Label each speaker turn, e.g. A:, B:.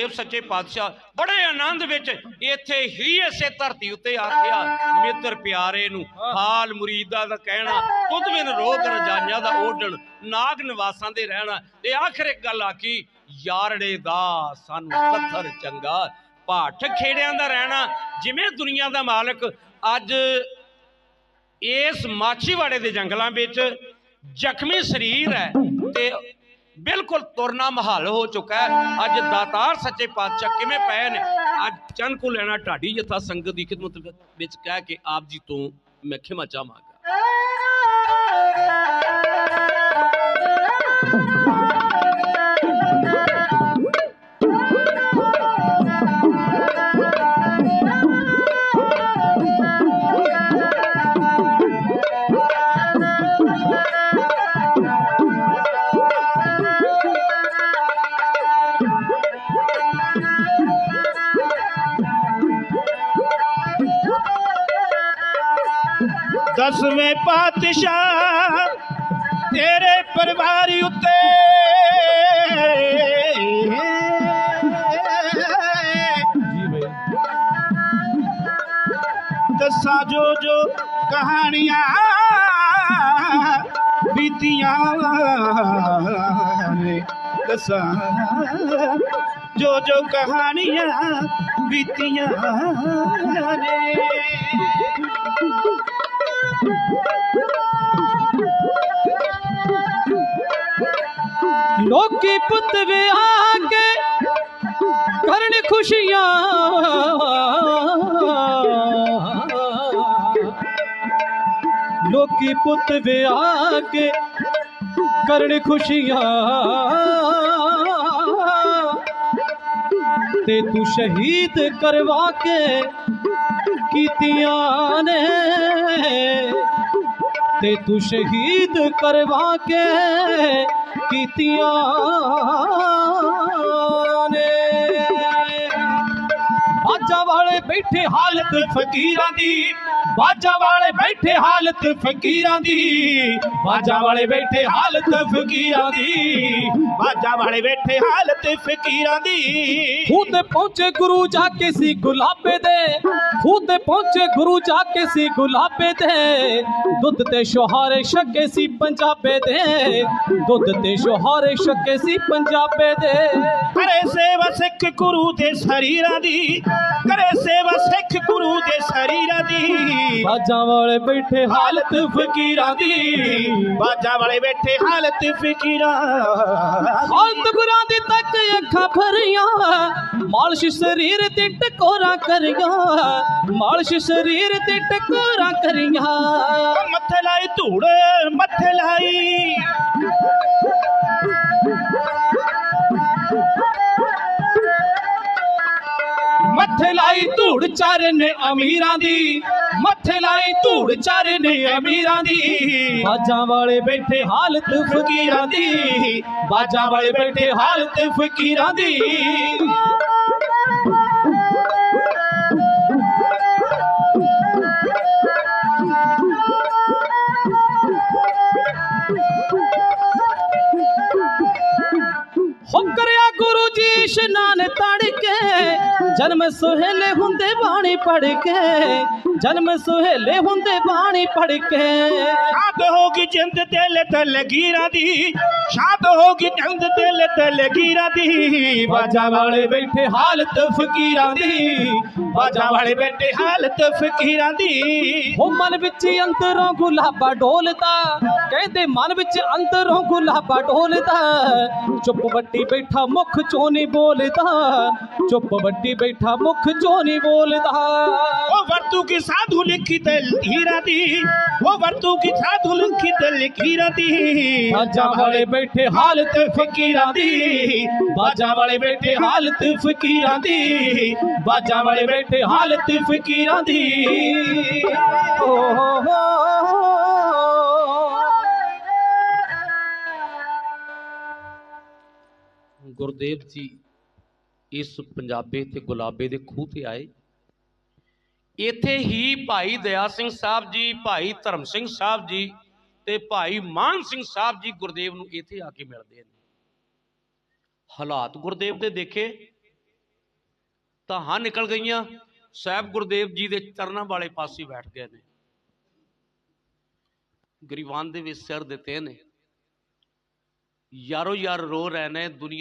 A: ਦੇਵ ਸੱਚੇ ਪਾਤਸ਼ਾਹ ਬੜੇ ਆਨੰਦ ਵਿੱਚ ਇੱਥੇ ਹੀ ਇਸੇ ਧਰਤੀ ਉੱਤੇ ਆਖਿਆ ਮਿੱਤਰ ਪਿਆਰੇ ਨੂੰ ਹਾਲ ਮੁਰੀਦਾਂ ਦਾ ਕਹਿਣਾ ਤੁਧ ਰੋਗ ਰਜਾਈਆਂ ਦਾ ਓਢਣ, ਨਾਗ ਨਿਵਾਸਾਂ ਦੇ ਰਹਿਣਾ, ਤੇ ਆਖਰ ਇੱਕ ਗੱਲ ਆਖੀ ਯਾਰੜੇ ਦਾ ਸਾਨੂੰ ਸੱਥਰ ਚੰਗਾ, ਭਾਠ ਖੇੜਿਆਂ ਦਾ ਰਹਿਣਾ, ਜਿਵੇਂ ਦੁਨੀਆ ਦਾ ਮਾਲਕ, ਅੱਜ ਇਸ ਮਾਛੀਵਾੜੇ ਦੇ ਜੰਗਲਾਂ ਵਿੱਚ ਜ਼ਖਮੀ ਸਰੀਰ ਹੈ ਤੇ ਬਿਲਕੁਲ ਤੁਰਨਾ ਮਹਾਲ ਹੋ ਚੁੱਕਾ ਹੈ। ਅੱਜ ਦਾਤਾਰ ਸੱਚੇ ਪਾਤਸ਼ਾਹ ਕਿਵੇਂ ਪਏ ਨੇ? ਅੱਜ ਚੰਨ ਕੋ ਲੈਣਾ ਢਾਡੀ ਯਥਾ ਸੰਗਤ ਦੀ ਖਿਦਮਤ ਵਿੱਚ ਕਹਿ ਕੇ ਆਪ ਜੀ ਤੋਂ ਮੈਂ ਖਿਮਾ ਚਾਹਾਂਗਾ।
B: ਦਸਵੇਂ ਪਾਤਸ਼ਾਹ ਤੇਰੇ ਪਰਿਵਾਰ ਉੱਤੇ
C: ਜੀ
B: ਦੱਸਾਂ ਜੋ ਜੋ ਕਹਾਣੀਆਂ ਬੀਤੀਆਂ ਨੇ। ਦੱਸਾਂ ਜੋ ਜੋ ਕਹਾਣੀਆਂ ਬੀਤੀਆਂ ਨੇ।
C: ਲੋਕੀ ਪੁੱਤ ਵਿਆਹ ਕੇ ਕਰਨ ਖੁਸ਼ੀਆਂ। ਲੋਕੀ ਪੁੱਤ ਵਿਆਹ ਕੇ ਕਰਨ ਖੁਸ਼ੀਆਂ। ਤੇ ਤੂੰ ਸ਼ਹੀਦ ਕਰਵਾ ਕੇ ਕੀਤੀਆਂ ਨੇ। ਤੇ ਤੂੰ ਸ਼ਹੀਦ ਕਰਵਾ ਕੇ ਕੀਤੀਆਂ ਨੇ। ਬਾਜਾ ਵਾਲੇ ਬੈਠੇ ਹਾਲਤ ਫਕੀਰਾਂ ਦੀ, ਬਾਜਾ ਵਾਲੇ ਬੈਠੇ ਹਾਲਤ ਫਕੀਰਾਂ ਦੀ, ਬਾਜਾ ਵਾਲੇ ਬੈਠੇ ਹਾਲਤ ਫਕੀਰਾਂ ਦੀ।
B: ਬਾਜਾ ਵਾਲੇ ਬੈਠੇ ਹਾਲਤ ਫਕੀਰਾਂ ਦੀ।
C: ਖੁਦ ਪਹੁੰਚੇ ਗੁਰੂ ਜਾ ਕੇ ਸੀ ਗੁਲਾਬੇ ਦੇ। ਖੁਦ ਪਹੁੰਚੇ ਗੁਰੂ ਜਾ ਕੇ ਸੀ ਗੁਲਾਬੇ ਦੇ। ਦੁੱਧ ਤੇ ਸ਼ੋਹਾਰੇ ਛਕੇ ਸੀ ਪੰਜਾਬੇ ਦੇ। ਦੁੱਧ ਤੇ ਸ਼ੋਹਾਰੇ ਛਕੇ ਸੀ ਪੰਜਾਬੇ ਦੇ।
B: ਕਰੇ ਸੇਵਾ ਸਿੱਖ ਗੁਰੂ ਦੇ ਸਰੀਰਾਂ ਦੀ। ਕਰੇ ਸੇਵਾ ਸਿੱਖ ਗੁਰੂ ਦੇ ਸਰੀਰਾਂ ਦੀ।
C: ਬਾਜਾਂ ਵਾਲੇ ਬੈਠੇ ਹਾਲਤ ਫਕੀਰਾਂ ਦੀ।
B: ਬਾਜਾ ਵਾਲੇ ਬੈਠੇ ਹਾਲਤ ਫਕੀਰਾਂ
C: ਹਾਲਤ ਦੀ ਤੱਕ ਅੱਖਾਂ ਭਰੀਆਂ, ਮਾਲਸ਼ ਸਰੀਰ ਤੇ ਟਕੋਰਾਂ ਕਰੀਆਂ, ਮਾਲਸ਼ ਸਰੀਰ ਤੇ ਟਕੋਰਾਂ ਕਰੀਆਂ।
B: ਮੱਥੇ ਲਾਈ ਧੂੜ, ਮੱਥੇ ਲਾਈ।
C: ਮੱਥੇ ਲਾਈ ਧੂੜ ਚਾਰੇ ਨੇ ਅਮੀਰਾਂ ਦੀ। ਮੱਥੇ ਲਾਈ ਧੂੜ ਚਾਰੇ ਨੇ ਅਮੀਰਾਂ ਦੀ। ਬਾਜਾਂ ਵਾਲੇ ਬੈਠੇ ਹਾਲਤ ਫਕੀਰਾਂ ਦੀ। ਬਾਜਾਂ ਵਾਲੇ ਬੈਠੇ ਹਾਲਤ ਫਕੀਰਾਂ ਦੀ। ਹੋ ਗੁਰੂ ਜੀ ਇਸ਼ਨਾਨ ਤੜ ਜਨਮ ਸੁਹੇਲੇ ਹੁੰਦੇ ਬਾਣੀ ਪੜ ਕੇ ਜਨਮ ਸੁਹੇਲੇ ਹੁੰਦੇ ਬਾਣੀ ਪੜ ਕੇ।
B: ਸ਼ਾਦ ਹੋਗੀ ਜਿੰਦ ਦਿਲ ਤੇ ਲਗੀਰਾਂ ਦੀ ਸ਼ਾਦ ਹੋਗੀ ਜਿੰਦ ਦਿਲ ਤੇ ਲਗੀਰਾਂ ਦੀ।
C: ਬਾਜਾ ਵਾਲੇ ਬੈਠੇ ਹਾਲਤ ਫਕੀਰਾਂ ਦੀ
B: ਬਾਜਾ ਵਾਲੇ ਬੈਠੇ ਹਾਲਤ ਫਕੀਰਾਂ ਦੀ।
C: ਹੋ ਮਨ ਵਿੱਚ ਅੰਦਰੋਂ ਗੁਲਾਬਾ ਡੋਲਦਾ ਕਹਿੰਦੇ ਮਨ ਵਿੱਚ ਅੰਦਰੋਂ ਗੁਲਾਬਾ ਡੋਲਦਾ ਚੁੱਪ ਵੱਡੀ ਬੈਠਾ ਮੁਖ ਚੋਂ ਨਹੀਂ ਬੋਲਦਾ ਚੁੱਪ ਵੱਡੀ ਬੈਠਾ ਮੁਖ ਚੋਂ ਨਹੀਂ ਬੋਲਦਾ।
B: ਉਹ ਵਰਤੂ ਕੀ ਸਾਧੂ ਲਿਖੀ ਤੇ ਹੀਰਾ ਦੀ। ਉਹ ਵਰਤੂ ਕੀ ਸਾਧੂ ਲਿਖੀ ਤੇ ਲਕੀਰਾਂ ਦੀ।
C: ਬਾਜਾ ਵਾਲੇ ਬੈਠੇ ਹਾਲਤ ਫਕੀਰਾਂ ਦੀ। ਬਾਜਾ ਵਾਲੇ ਬੈਠੇ ਹਾਲਤ ਫਕੀਰਾਂ ਦੀ। ਬਾਜਾ ਵਾਲੇ ਬੈਠੇ ਹਾਲਤ ਫਕੀਰਾਂ ਦੀ। ਓ ਹੋ ਹੋ
A: ਗੁਰਦੇਵ ਜੀ ਇਸ ਪੰਜਾਬੇ ਤੇ ਗੁਲਾਬੇ ਦੇ ਖੂਹ ਤੇ ਆਏ। ਇੱਥੇ ਹੀ ਭਾਈ ਦਇਆ ਸਿੰਘ ਸਾਹਿਬ ਜੀ, ਭਾਈ ਧਰਮ ਸਿੰਘ ਸਾਹਿਬ ਜੀ ਤੇ ਭਾਈ ਮਾਨ ਸਿੰਘ ਸਾਹਿਬ ਜੀ ਗੁਰਦੇਵ ਨੂੰ ਇੱਥੇ ਆ ਕੇ ਮਿਲਦੇ ਨੇ। ਹਾਲਾਤ ਗੁਰਦੇਵ ਦੇ ਦੇਖੇ, ਤਾਂ ਹਾਂ ਨਿਕਲ ਗਈਆਂ। ਸਾਹਿਬ ਗੁਰਦੇਵ ਜੀ ਦੇ ਚਰਨਾਂ ਵਾਲੇ ਪਾਸੇ ਬੈਠ ਗਏ ਨੇ। ਗਰੀਬਾਨ ਦੇ ਵਿੱਚ ਸਿਰ ਦਿੱਤੇ ਨੇ। ਯਾਰੋ ਯਾਰ ਰੋ ਰਹੇ ਨੇ, ਦੁਨੀਆ